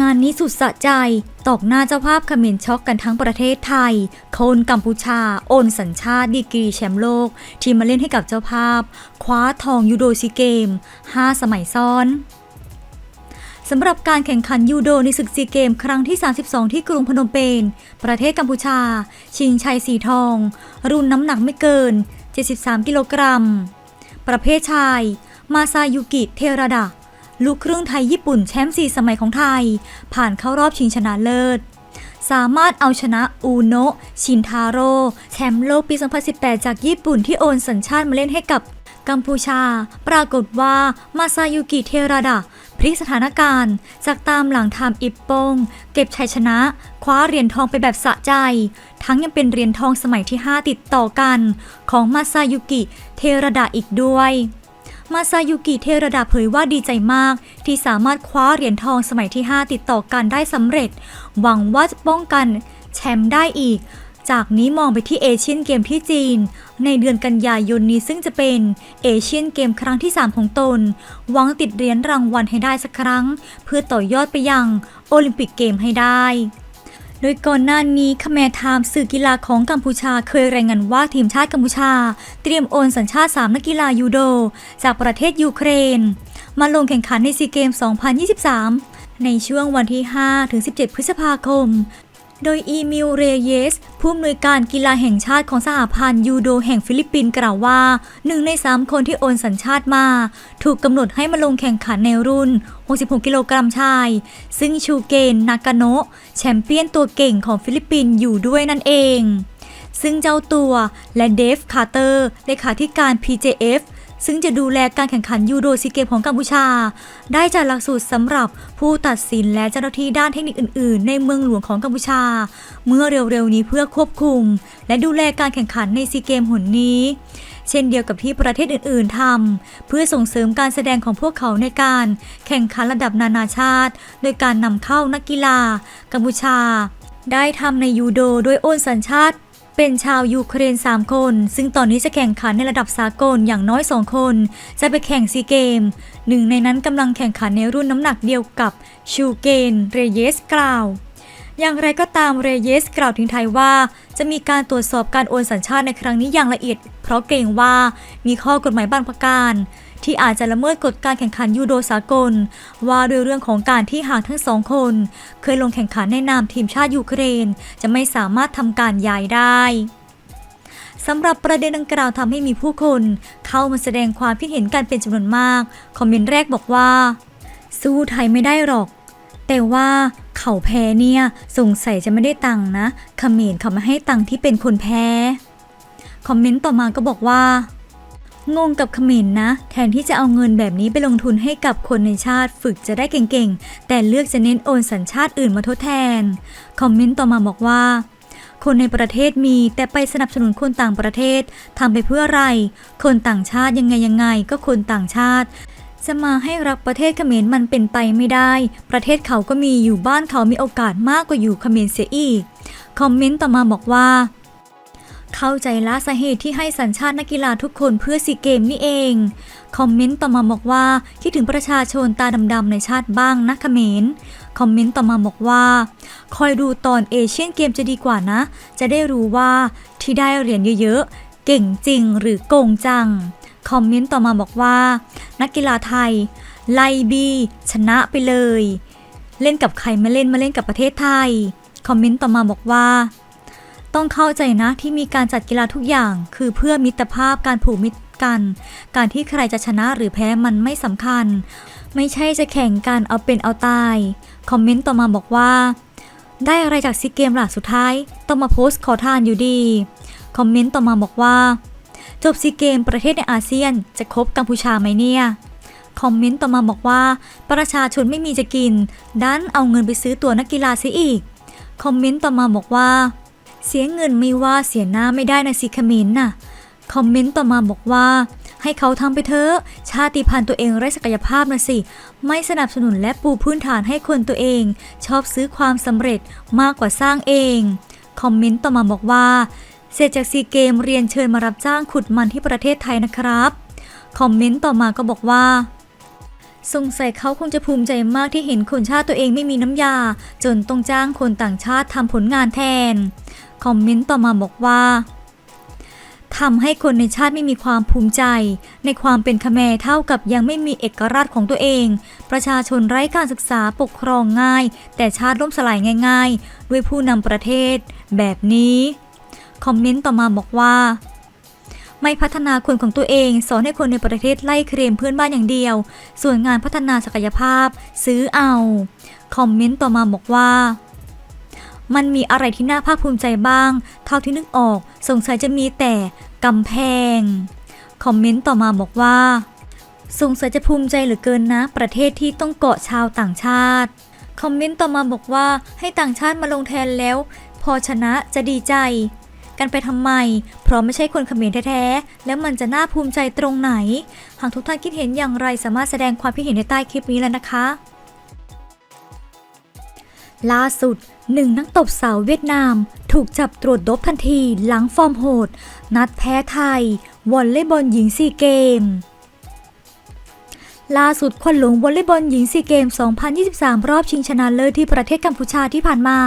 งานนี้สุดสะใจ ตอกหน้าเจ้าภาพเขมรช็อกกันทั้งประเทศไทย คนกัมพูชา โอนสัญชาติดีกรีแชมป์โลก ที่มาเล่นให้กับเจ้าภาพ คว้าทองยูโดซีเกม 5 สมัยซ้อนสำหรับการแข่งขันยูโดในศึกซีเกม ครั้งที่ 32 ที่กรุงพนมเปญ ประเทศกัมพูชา ชิงชัยสีทอง รุ่นน้ำหนักไม่เกิน 73 กิโลกรัม ประเภทชาย มาซายุกิ เทราดะ ลูกครึ่งไทยญี่ปุ่นแชมป์4สมัยของไทย ผ่านเข้ารอบชิงชนะเลิศ สามารถเอาชนะอูโนะชินทาโร่แชมป์โลกปี 2018 จากญี่ปุ่นที่โอนสัญชาติมาเล่นให้กับกัมพูชา ปรากฏว่ามาซายุกิเทราดะพลิกสถานการณ์จากตามหลังทำอิปโปง เก็บชัยชนะ คว้าเหรียญทองไปแบบสะใจ ทั้งยังเป็นเหรียญทองสมัยที่ 5 ติดต่อกัน ของมาซายุกิเทราดะอีกด้วย มาซายุกิเทระดาเผยว่าดีใจมาก ที่สามารถคว้าเหรียญทองสมัยที่ 5 ติดต่อกันได้สำเร็จ หวังว่าจะป้องกันแชมป์ได้อีก จากนี้มองไปที่เอเชียนเกมที่จีน ในเดือนกันยายนนี้ซึ่งจะเป็นเอเชียนเกมครั้งที่ 3 ของตน หวังติดเหรียญรางวัลให้ได้สักครั้ง เพื่อต่อยอดไปยังโอลิมปิกเกมให้ได้ โดยก่อนหน้านี้คแมร์ไทม์สื่อกีฬาของกัมพูชาเคยรายงานว่าทีมชาติกัมพูชา เตรียมโอนสัญชาติ 3 นักกีฬายูโด จากประเทศยูเครน มาลงแข่งขันในซีเกม 2023 ในช่วงวันที่5-17 พฤษภาคม โดยอีมิลเรเยส ผู้อำนวยการกีฬาแห่งชาติของสหพันธ์ยูโดแห่งฟิลิปปินส์กล่าวว่าหนึ่งใน3คนที่โอนสัญชาติมา ถูกกำหนดให้มาลงแข่งขันในรุ่น 66 กิโลกรัมชาย ซึ่งชูเกน นากาโนะแชมเปี้ยนตัวเก่งของฟิลิปปินส์อยู่ด้วยนั่นเอง ซึ่งเจ้าตัวและเดฟ คาร์เตอร์เลขาธิการ PJF ซึ่งจะดูแลการแข่งขันยูโดซีเกมของกัมพูชา ได้จัดหลักสูตรสำหรับผู้ตัดสินและเจ้าหน้าที่ด้านเทคนิคอื่น ๆ ในเมืองหลวงของกัมพูชา เมื่อเร็ว ๆ นี้เพื่อควบคุม และดูแลการแข่งขันในซีเกมหนนี้ เช่นเดียวกับที่ประเทศอื่น ๆทำเพื่อส่งเสริมการแสดงของพวกเขาในการแข่งขันระดับนานาชาติ โดยการนำเข้านักกีฬากัมพูชา ได้ทำในยูโดโดยโอนสัญชาติ เป็นชาวยูเครน 3 คน ซึ่งตอนนี้จะแข่งขันในระดับสากลอย่างน้อย 2 คน จะไปแข่งซีเกม หนึ่งในนั้นกำลังแข่งขันในรุ่นน้ำหนักเดียวกับชูเกน เรเยสกล่าว อย่างไรก็ตามเรเยสกล่าวถึงไทยว่า จะมีการตรวจสอบการโอนสัญชาติในครั้งนี้อย่างละเอียด เพราะเกรงว่ามีข้อกฎหมายบางประการ ที่อาจจะละเมิดกฎการแข่งขันยูโดสากล ว่าด้วยเรื่องของการที่หากทั้งสองคน เคยลงแข่งขันในนามทีมชาติยูเครน จะไม่สามารถทำการย้ายได้สำหรับประเด็นดังกล่าวทำให้มีผู้คน เข้ามาแสดงความคิดเห็นกันเป็นจำนวนมาก คอมเมนต์แรกบอกว่า สู้ไทยไม่ได้หรอก แต่ว่าเขาแพ้เนี่ยสงสัยจะไม่ได้ตังค์นะเขมรเขาม่ให้ตังค์ที่เป็นคนแพ้ คอมเมนต์ต่อมาก็บอกว่า งงกับเขมรนะ แทนที่จะเอาเงินแบบนี้ไปลงทุนให้กับคนในชาติฝึกจะได้เก่งๆ แต่เลือกจะเน้นโอนสัญชาติอื่นมาทดแทน คอมเมนต์ต่อมาบอกว่า คนในประเทศมีแต่ไปสนับสนุนคนต่างประเทศทำไปเพื่ออะไร คนต่างชาติยังไงยังไงก็คนต่างชาติจะมาให้รักประเทศเขมรมันเป็นไปไม่ได้ ประเทศเขาก็มีอยู่บ้านเขามีโอกาสมากกว่าอยู่เขมรเสียอีก คอมเมนต์ต่อมาบอกว่า เข้าใจละสาเหตุที่ให้สัญชาตินักกีฬาทุกคนเพื่อซีเกมนี่เอง คอมเมนต์ต่อมาบอกว่าคิดถึงประชาชนตาดำๆในชาติบ้างนะเขมรคอมเมนต์ต่อมาบอกว่า คอยดูตอนเอเชียนเกมจะดีกว่านะ จะได้รู้ว่าที่ได้เหรียญเยอะๆ เก่งจริงหรือโกงจัง คอมเมนต์ต่อมาบอกว่า นักกีฬาไทย ไลบีชนะไปเลย เล่นกับใครมาเล่นมาเล่นกับประเทศไทย คอมเมนต์ต่อมาบอกว่า ต้องเข้าใจนะที่มีการจัดกีฬาทุกอย่าง คือเพื่อมิตรภาพการผูกมิตรกัน การที่ใครจะชนะหรือแพ้มันไม่สำคัญ ไม่ใช่จะแข่งกันเอาเป็นเอาตาย คอมเมนต์ต่อมาบอกว่า ได้อะไรจากซีเกมล่ะสุดท้าย ต้องมาโพสต์ขอทานอยู่ดี คอมเมนต์ต่อมาบอกว่า จบซีเกมประเทศในอาเซียน จะครบกัมพูชาไหมเนี่ยคอมเมนต์ต่อมาบอกว่า ประชาชนไม่มีจะกิน ดันเอาเงินไปซื้อตัวนักกีฬาเสียอีก คอมเมนต์ต่อมาบอกว่า เสียเงินไม่ว่าเสียหน้าไม่ได้นะสิเขมรน่ะ คอมเมนต์ต่อมาบอกว่า ให้เขาทำไปเถอะ ชาติพันธุ์ตัวเองไร้ศักยภาพนะสิ ไม่สนับสนุนและปูพื้นฐานให้คนตัวเอง ชอบซื้อความสำเร็จมากกว่าสร้างเอง คอมเมนต์ต่อมาบอกว่า เสร็จจากซีเกมเรียนเชิญมารับจ้างขุดมันที่ประเทศไทยนะครับ คอมเมนต์ต่อมาก็บอกว่าสงสัยเขาคงจะภูมิใจมากที่เห็นคนชาติตัวเองไม่มีน้ำยา จนต้องจ้างคนต่างชาติทำผลงานแทน คอมเมนต์ต่อมาบอกว่าทำให้คนในชาติไม่มีความภูมิใจ ในความเป็นคแมรเท่ากับยังไม่มีเอกราชของตัวเอง ประชาชนไร้การศึกษาปกครองง่าย แต่ชาติล่มสลายง่าย ๆ ด้วยผู้นำประเทศ แบบนี้ คอมเมนต์ต่อมาบอกว่า ไม่พัฒนาคนของตัวเอง สอนให้คนในประเทศไล่เคลมเพื่อนบ้านอย่างเดียว ส่วนงานพัฒนาศักยภาพ ซื้อเอา คอมเมนต์ต่อมาบอกว่า มันมีอะไรที่น่าภาคภูมิใจบ้าง เท่าที่นึกออก สงสัยจะมีแต่กำแพง คอมเมนต์ต่อมาบอกว่า สงสัยจะภูมิใจเหลือเกินนะ ประเทศที่ต้องเกาะชาวต่างชาติ คอมเมนต์ต่อมาบอกว่าให้ต่างชาติมาลงแทนแล้ว พอชนะจะดีใจ กันไปทำไม เพราะไม่ใช่คนเขมรแท้ๆ แล้วมันจะน่าภูมิใจตรงไหน หากทุกท่านคิดเห็นอย่างไรสามารถแสดงความคิดเห็นในใต้คลิปนี้แล้วนะคะ ล่าสุดหนึ่งนักตบสาวเวียดนาม ถูกจับตรวจดบทันทีหลังฟอร์มโหด นัดแพ้ไทยวอลเลย์บอลหญิงซีเกม ล่าสุดควันหลงวอลเลย์บอลหญิงซีเกม 2023 รอบชิงชนะเลิศที่ประเทศกัมพูชาที่ผ่านมา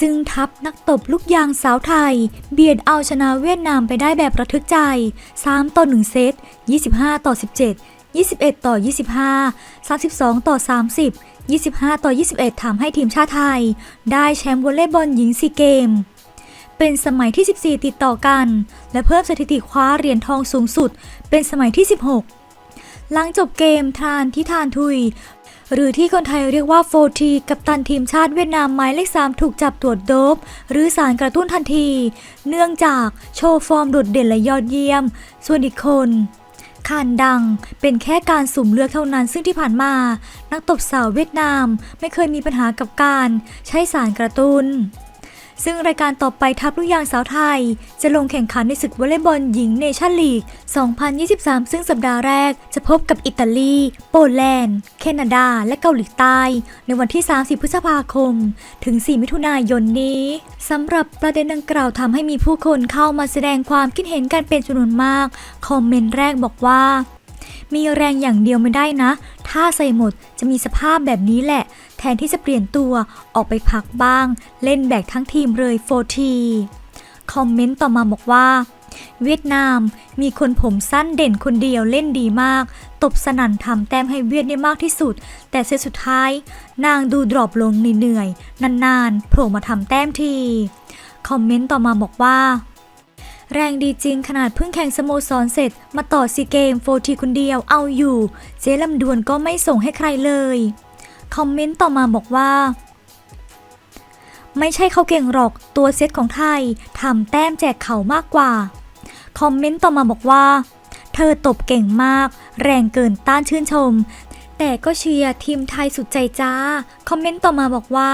ซึ่งทัพนักตบลูกยางสาวไทย เบียดเอาชนะเวียดนามไปได้แบบระทึกใจ 3 ต่อ 1 เซต 25 ต่อ 17 21 ต่อ 25 32 ต่อ 30 25 ต่อ 21 ทำให้ทีมชาติไทย ได้แชมป์วอลเลย์บอลหญิงซีเกม เป็นสมัยที่ 14 ติดต่อกัน และเพิ่มสถิติคว้าเหรียญทองสูงสุด เป็นสมัยที่ 16 หลังจบเกมทานที่ทานทุย หรือที่คนไทยเรียกว่าโฟทีกับตันทีมชาติเวียดนามหมายเลข 3 ถูกจับตรวจโดบ หรือสารกระตุ้นทันที เนื่องจากโชว์ฟอร์มโดดเด่นและยอดเยี่ยม ส่วนอีกคน คานดัง เป็นแค่การสุ่มเลือกเท่านั้นซึ่งที่ผ่านมา นักตบสาวเวียดนามไม่เคยมีปัญหากับการใช้สารกระตุ้น ซึ่งรายการต่อไปทัพลูกยางสาวไทย จะลงแข่งขันในศึกวอลเลย์บอลหญิงเนชั่นลีก 2023 ซึ่งสัปดาห์แรกจะพบกับอิตาลี โปแลนด์ แคนาดา และเกาหลีใต้ ในวันที่ 30 พฤษภาคม ถึง 4 มิถุนายนนี้สำหรับประเด็นดังกล่าวทำให้มีผู้คนเข้ามาแสดงความคิดเห็นกันเป็นจำนวนมาก คอมเมนต์แรกบอกว่า มีแรงอย่างเดียวไม่ได้นะ ถ้าใส่หมดจะมีสภาพแบบนี้แหละ แทนที่จะเปลี่ยนตัวออกไปพักบ้าง เล่นแบกทั้งทีมเลยโฟทีคอมเมนต์ต่อมาบอกว่า เวียดนามมีคนผมสั้นเด่นคนเดียวเล่นดีมาก ตบสนั่นทำแต้มให้เวียดได้มากที่สุด แต่เซตสุดท้าย นางดูดรอปลงเหนื่อยๆนานๆโผล่มาทำแต้มที คอมเมนต์ต่อมาบอกว่า แรงดีจริงขนาดเพิ่งแข่งสโมสรเสร็จ มาต่อซีเกมโฟทีคนเดียวเอาอยู่ เจ๊ลำดวนก็ไม่ส่งให้ใครเลย คอมเมนต์ต่อมาบอกว่า ไม่ใช่เขาเก่งหรอกตัวเซตของไทยทำแต้มแจกเขามากกว่า คอมเมนต์ต่อมาบอกว่า เธอตบเก่งมาก แรงเกินต้านชื่นชม แต่ก็เชียร์ทีมไทยสุดใจจ้า คอมเมนต์ต่อมาบอกว่า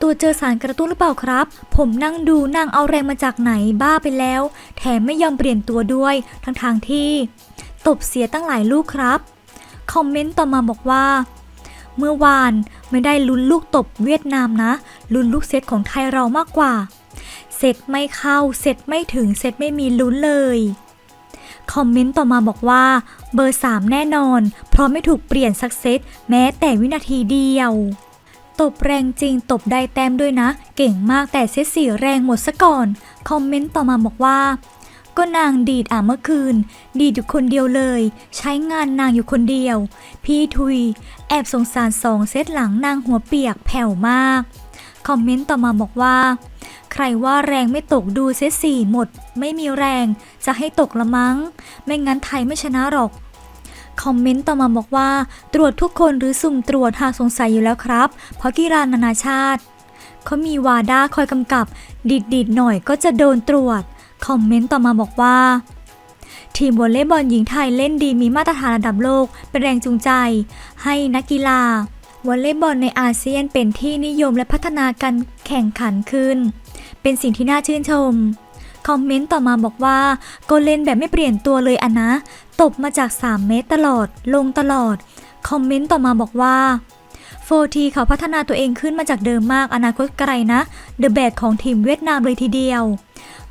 ตัวเจอสารกระตุ้นหรือเปล่าครับ ผมนั่งดูนางเอาแรงมาจากไหนบ้าไปแล้ว แถมไม่ยอมเปลี่ยนตัวด้วย ทั้งทางที่ ตบเสียตั้งหลายลูกครับ คอมเมนต์ต่อมาบอกว่า เมื่อวานไม่ได้ลุ้นลูกตบเวียดนามนะลุ้นลูกเซตของไทยเรามากกว่า เซตไม่เข้าเซตไม่ถึงเซตไม่มีลุ้นเลย คอมเมนต์ต่อมาบอกว่าเบอร์ 3 แน่นอน เพราะไม่ถูกเปลี่ยนสักเซตแม้แต่วินาทีเดียว ตบแรงจริงตบได้แต้มด้วยนะ เก่งมากแต่เซตสี่แรงหมดซะก่อน คอมเมนต์ต่อมาบอกว่า ก็นางดีดอะเมื่อคืน ดีดอยู่คนเดียวเลย ใช้งานนางอยู่คนเดียว พี่ทุย แอบสงสารสองเซตหลังนางหัวเปียกแผ่วมาก คอมเมนต์ต่อมาบอกว่า ใครว่าแรงไม่ตกดูเซตสี่หมด ไม่มีแรง จะให้ตกละมั้ง ไม่งั้นไทยไม่ชนะหรอก คอมเมนต์ต่อมาบอกว่า ตรวจทุกคนหรือสุ่มตรวจหากสงสัยอยู่แล้วครับ เพราะกีฬานานาชาติ เขามีวาด้าคอยกำกับ ดิดดิดๆหน่อยก็จะโดนตรวจ คอมเมนต์ต่อมาบอกว่า ทีมวอลเลย์บอลหญิงไทยเล่นดีมีมาตรฐานระดับโลก เป็นแรงจูงใจ ให้นักกีฬาวอลเลย์บอลในอาเซียนเป็นที่นิยมและพัฒนาการแข่งขันขึ้น เป็นสิ่งที่น่าชื่นชม อมเมนต์ต่อมาบอกว่าก็เล่นแบบไม่เปลี่ยนตัวเลยอะนะ ตบมาจาก 3 เมตรตลอด ลงตลอด คอมเมนต์ต่อมาบอกว่าโฟทีเขาพัฒนาตัวเองขึ้นมาจากเดิมมากอนาคตไกลนะ เดอะแบกของทีมเวียดนามเลยทีเดียว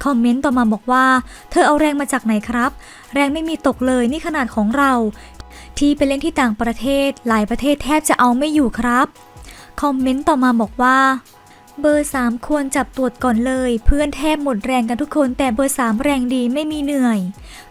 คอมเมนต์ต่อมาบอกว่า เธอเอาแรงมาจากไหนครับ แรงไม่มีตกเลยนี่ขนาดของเรา ที่ไปเล่นที่ต่างประเทศ หลายประเทศแทบจะเอาไม่อยู่ครับ คอมเมนต์ต่อมาบอกว่า เบอร์ 3 ควรจับตรวจก่อนเลย เพื่อนแทบหมดแรงกันทุกคน แต่เบอร์ 3 แรงดีไม่มีเหนื่อย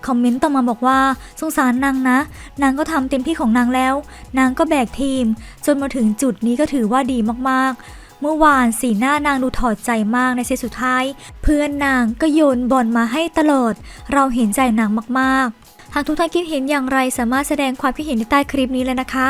คอมเมนต์ต่อมาบอกว่า สงสารนางนะ นางก็ทำเต็มที่ของนางแล้ว นางก็แบกทีม จนมาถึงจุดนี้ก็ถือว่าดีมากๆเมื่อวานสีหน้านางดูถอดใจมากในเซตสุดท้าย เพื่อนนางก็โยนบอลมาให้ตลอด เราเห็นใจนางมากๆ หากทุกท่านคิดเห็นอย่างไรสามารถแสดงความคิดเห็นในใต้คลิปนี้เลยนะคะ